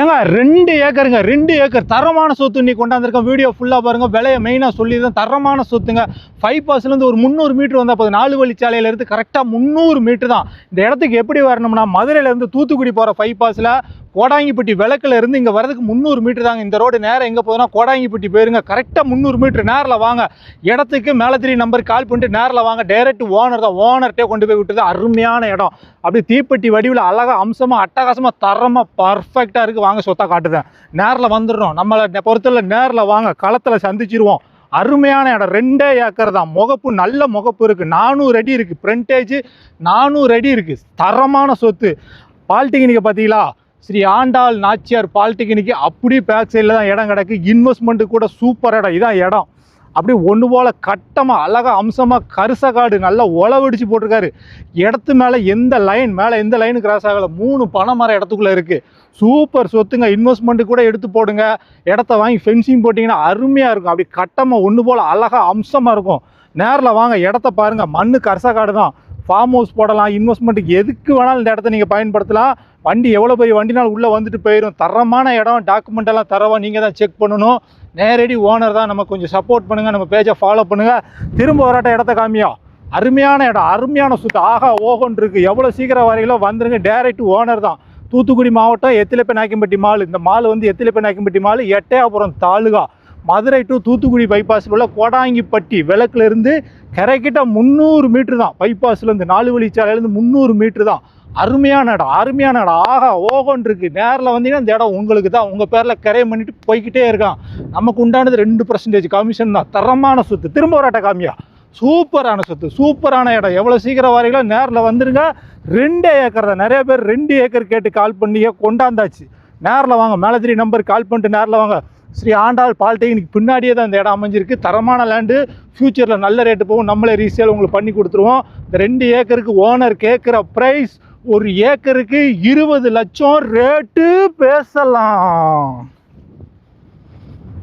ஏங்க ரெண்டு ஏக்கருங்க ரெண்டு ஏக்கர். தரமான சொத்து இன்னைக்கு கொண்டாந்துருக்கோம். வீடியோ ஃபுல்லாக பாருங்க. விலையை மெயினாக சொல்லி தான் தரமான சொத்துங்க. ஃபைவ் பாஸ்லேருந்து ஒரு முந்நூறு மீட்ரு வந்தால் போது நாலு வழிச்சாலையிலேருந்து கரெக்டாக முந்நூறு மீட்ரு தான். இந்த இடத்துக்கு எப்படி வரணும்னா மதுரையிலேருந்து தூத்துக்குடி போகிற ஃபைவ் பாஸில் கோடாங்கிப்பட்டி விளக்கில் இருந்து இங்கே வரதுக்கு முந்நூறு மீட்டர் தாங்க இந்த ரோடு. நேரம் எங்கே போகுதுன்னா கோடாங்கிப்பட்டி போயிருங்க. கரெக்டாக முந்நூறு மீட்டர் நேரில் வாங்க. இடத்துக்கு மேலத்திரி நம்பர் கால் பண்ணிட்டு நேரில் வாங்க. டைரக்ட் ஓனர் தான். ஓனர்கிட்டே கொண்டு போய் விட்டுது அருமையான இடம். அப்படி தீப்பெட்டி வடிவில் அழகாக அம்சமாக அட்டகாசமாக தரமாக பர்ஃபெக்டாக இருக்குது வாங்க சொத்தா காட்டுதேன். நேரில் வந்துடுறோம். நம்மளை பொறுத்தல நேரில் வாங்க. களத்தில் சந்திச்சிருவோம். அருமையான இடம். ரெண்டே ஏக்கர் தான். முகப்பு நல்ல முகப்பு இருக்குது நானூறு அடி இருக்குது ஃப்ரண்டேஜ் நானூறு அடி இருக்குது தரமான சொத்து. பால்டெக்னிக்கை பார்த்தீங்களா ஸ்ரீ ஆண்டாள் நாச்சியார் பாலிடெக்னிக்கு அப்படியே பேக் சைடில் தான் இடம் கிடக்கு. இன்வெஸ்ட்மெண்ட்டு கூட சூப்பர் இடம். இதான் இடம். அப்படியே ஒன்று போல் கட்டமாக அழகாக அம்சமாக கருசக்காடு நல்லா உழவடிச்சு போட்டிருக்காரு. இடத்து மேலே எந்த லைன் மேலே எந்த லைனு கிராஸ் ஆகலை. மூணு பனை மரம் இடத்துக்குள்ளே இருக்குது சூப்பர் சொத்துங்க. இன்வெஸ்ட்மெண்ட்டு கூட எடுத்து போடுங்க. இடத்த வாங்கி ஃபென்சிங் போட்டிங்கன்னா அருமையாக இருக்கும். அப்படி கட்டமாக ஒன்று போல் அழகாக அம்சமாக இருக்கும். நேரில் வாங்க. இடத்த பாருங்கள் மண் கரசக்காடு தான் ஃபார்ம் ஹவுஸ் போடலாம் இன்வெஸ்ட்மெண்ட்டுக்கு எதுக்கு வேணாலும் இந்த இடத்த நீங்கள் பயன்படுத்தலாம். வண்டி எவ்வளோ பெரிய வண்டினால் உள்ளே வந்துட்டு போயிடும் தரமான இடம் டாக்குமெண்ட் எல்லாம் தரவா நீங்கள் தான் செக் பண்ணணும். நேரடி ஓனர் தான் நம்ம கொஞ்சம் சப்போர்ட் பண்ணுங்கள் நம்ம பேஜை ஃபாலோ பண்ணுங்கள் திரும்ப வராட்ட இடத்த காமியா? அருமையான இடம் அருமையான சுத்து. ஆகா ஓஹோன் இருக்குது எவ்வளோ சீக்கிரம் வரையிலோ வந்துருங்க. டேரக்ட் ஓனர் தான். தூத்துக்குடி மாவட்டம் எத்திலப்பை நாயக்கம்பட்டி மால். இந்த மால் வந்து எத்திலப்பை நாயக்கம்பட்டி மால் எட்டயபுரம் தாலுகா. மதுரை டு தூத்துக்குடி பைபாஸில் உள்ள கோடாங்கிப்பட்டி விளக்குலேருந்து கரை கரைக்கிட்ட முந்நூறு மீட்ரு தான். பைபாஸ்லேருந்து நாலு வழிச்சாலையிலேருந்து முந்நூறு மீட்ரு தான். அருமையான இடம் அருமையான இடம். ஆஹா ஓகோன் இருக்குது நேரில் வந்தீங்கன்னா இந்த இடம் உங்களுக்கு தான். உங்கள் பேரில் கரையை பண்ணிட்டு போய்கிட்டே இருக்கான். நமக்கு உண்டானது ரெண்டு பர்சன்டேஜ் கமிஷன் தான். தரமான சொத்து. திரும்ப வராட்ட காமியா? சூப்பரான சொத்து. சூப்பரான இடம். எவ்வளோ சீக்கிரம் வரீங்களோ நேரில் வந்துருங்க. ரெண்டு ஏக்கர் தான். நிறைய பேர் ரெண்டு ஏக்கர் கேட்டு கால் பண்ணியே கொண்டாந்தாச்சு. நேரில் வாங்க. மேலதிரி நம்பர் கால் பண்ணிட்டு நேரில் வாங்க. ஸ்ரீ ஆண்டாள் பாலிடெக்னிக் பின்னாடியே தான் இந்த இடம் அமைஞ்சிருக்கு. தரமான லேண்டு ஃப்யூச்சரில் நல்ல ரேட்டு போகும். நம்மளே ரீசேல் உங்களுக்கு பண்ணி கொடுத்துருவோம். இந்த ரெண்டு ஏக்கருக்கு ஓனர் கேட்குற ப்ரைஸ் ஒரு ஏக்கருக்கு இருபது லட்சம் ரேட்டு பேசலாம்.